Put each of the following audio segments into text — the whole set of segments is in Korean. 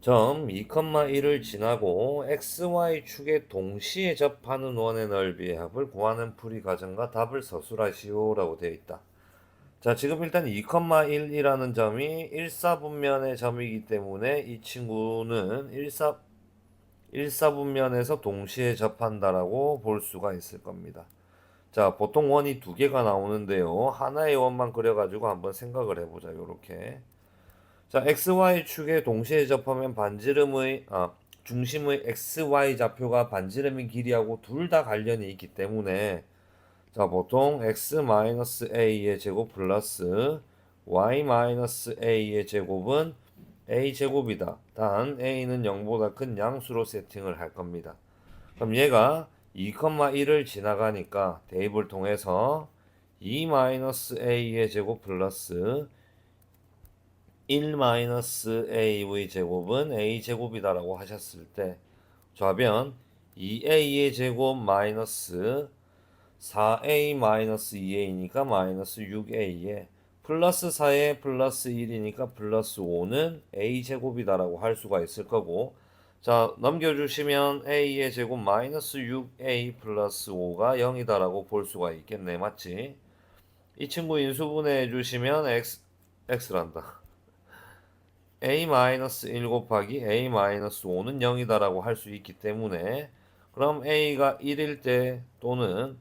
점 2,1을 지나고 xy축에 동시에 접하는 원의 넓이의 합을 구하는 풀이 과정과 답을 서술하시오 라고 되어 있다. 자, 지금 일단 2,1이라는 점이 1사분면의 점이기 때문에 이 친구는 1사, 1사분면에서 동시에 접한다라고 볼 수가 있을 겁니다. 자, 보통 원이 두 개가 나오는데요. 하나의 원만 그려가지고 한번 생각을 해보자. 요렇게. 자, XY 축에 동시에 접하면 반지름의 아, 중심의 XY 좌표가 반지름의 길이하고 둘 다 관련이 있기 때문에 자, 보통 x-a의 제곱 플러스 y-a의 제곱은 a 제곱이다. 단 a는 0보다 큰 양수로 세팅을 할 겁니다. 그럼 얘가 2,1을 지나가니까 대입을 통해서 2-a의 제곱 플러스 1-a의 제곱은 a 제곱이다라고 하셨을 때 좌변 2a의 제곱 마이너스 4a 마이너스 2a니까 마이너스 6a에 플러스 4에 플러스 1이니까 플러스 5는 a 제곱이다라고 할 수가 있을 거고 자 넘겨주시면 a의 제곱 마이너스 6a 플러스 5가 0이다라고 볼 수가 있겠네 맞지? 이 친구 인수분해 주시면 x x란다. A-1 곱하기 a-5는 0이다라고 할 수 있기 때문에 그럼 a가 1일 때 또는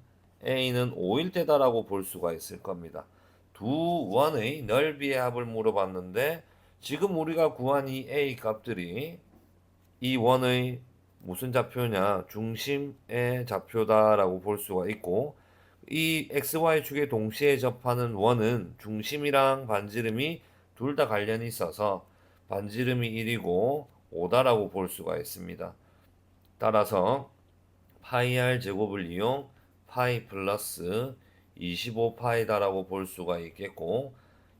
a는 5일 때다라고 볼 수가 있을 겁니다. 두 원의 넓이의 합을 물어봤는데 지금 우리가 구한 이 a 값들이 이 원의 무슨 좌표냐 중심의 좌표다라고 볼 수가 있고 이 xy축에 동시에 접하는 원은 중심이랑 반지름이 둘 다 관련이 있어서 반지름이 1이고 5다라고 볼 수가 있습니다. 따라서 파이 r 제곱을 이용 파이 플러스 25파이다라고 볼 수가 있겠고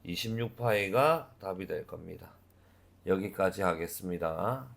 26파이가 답이 될 겁니다. 여기까지 하겠습니다.